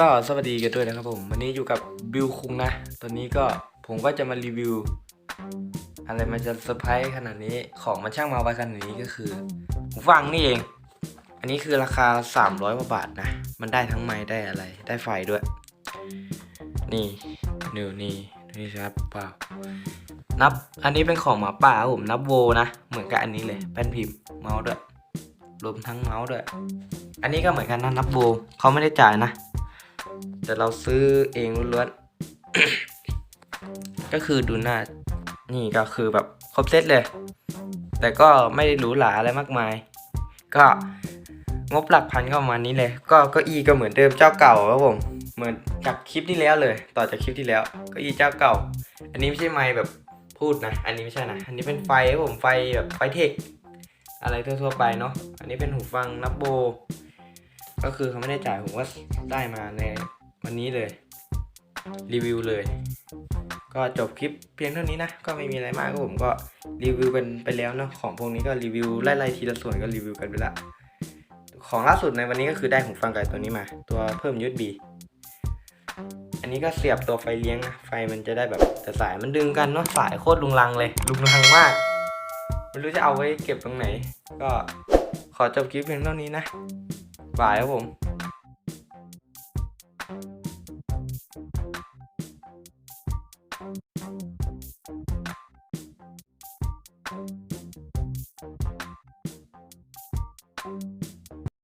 ก็สวัสดีกันด้วยนะครับผม วันนี้อยู่กับบิวคุงนะ ตอนนี้ก็ผมก็จะมารีวิว อะไรมันจะเซอร์ไพรส์ขนาดนี้ของมันช่างมาไวขนาดนี้ก็คือหูฟังนี่เอง อันนี้คือราคา 300กว่าบาทนะ มันได้ทั้งไม้ได้อะไร ได้ไฟด้วย นี่นิวนี่นี่ครับเปล่านับ อันนี้เป็นของหมาป่าผมนับโวนะ เหมือนกับอันนี้เลยแป้นพิมพ์เมาส์ด้วยรวมทั้งเมาส์ด้วย อันนี้ก็เหมือนกันนะนับโวเขาไม่ได้จ่ายนะ แต่เราซื้อเองล้วนๆก็คือดูหน้า นี่ก็คือแบบครบเซตเลย แต่ก็ไม่ได้หรูหราอะไรมากมาย ก็งบหลักพันก็ประมาณนี้เลย ก็เก็อีก็เหมือนเดิมเจ้าเก่าครับผม เหมือนจากคลิปที่แล้วเลย ต่อจากคลิปที่แล้วเก็อีเจ้าเก่า อันนี้ไม่ใช่ไมค์แบบพูดนะ อันนี้ไม่ใช่นะ อันนี้เป็นไฟครับผมไฟแบบไฟเทคอะไรทั่วๆไปเนาะ อันนี้เป็นหูฟังนับโบ ก็คือเขาไม่ได้จ่ายผมก็ได้มาใน วันนี้เลย รีวิวเลย ก็จบคลิปเพียงเท่านี้นะ ก็ไม่มีอะไรมากก็ผมก็รีวิวกันไปแล้วเนาะของพวกนี้ก็รีวิวไล่ๆทีละส่วนก็รีวิวกันไปละของล่าสุดในวันนี้ก็คือได้หูฟังไก่ตัวนี้มา ตัวเพิ่ม USB อันนี้ก็เสียบตัวไฟเลี้ยงนะไฟมันจะได้แบบแต่สายมันดึงกันเนาะสายโคตรลุงลังเลย ลุงลังมากไม่รู้จะเอาไว้เก็บตรงไหน ก็ขอจบคลิปเพียงเท่านี้นะบายครับผม Thank you.